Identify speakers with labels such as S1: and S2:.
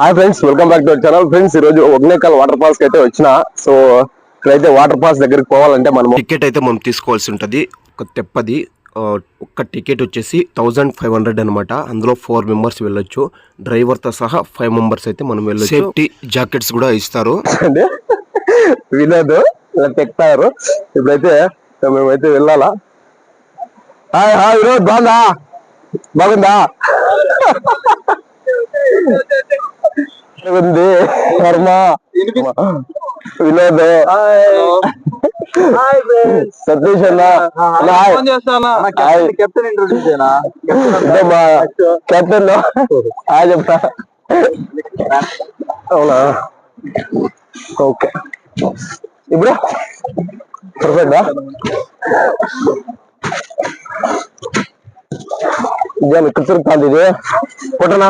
S1: Hi friends welcome back to our channel. Friends ఈ రోజు ఒగ్నేకల్ water ఫాల్స్కి అయితే వచ్చిన. సో ఇక్కడైతే వాటర్ ఫాల్స్ దగ్గరికి పోవాలంటే మనము
S2: టికెట్ అయితే మనం తీసుకోవాల్సి ఉంటుంది. ఒక తెప్పది ఒక్క టికెట్ వచ్చేసి థౌజండ్ ఫైవ్ హండ్రెడ్ అనమాట అందులో ఫోర్ మెంబర్స్ వెళ్ళొచ్చు. డ్రైవర్తో సహా ఫైవ్ మెంబర్స్ అయితే మనం వెళ్ళొచ్చు. సేఫ్టీ జాకెట్స్ కూడా ఇస్తారు.
S1: వినోద్ ఇలా తెక్తారు. ఇప్పుడైతే మేమైతే వెళ్ళాలా? హాయ్ హాయ్ వినోద్ బాగుందా? బాగుందా? ఉంది వర్మ వినోద్. సతీష్ అన్న. ఇదే మా కెప్టెన్ హాయ్ చెప్తా. అవునా? ఓకే. ఇప్పుడు? పర్ఫెక్టా ఇదే ఇక్కడ తిరుగుతుంది ఇది. పుట్టనా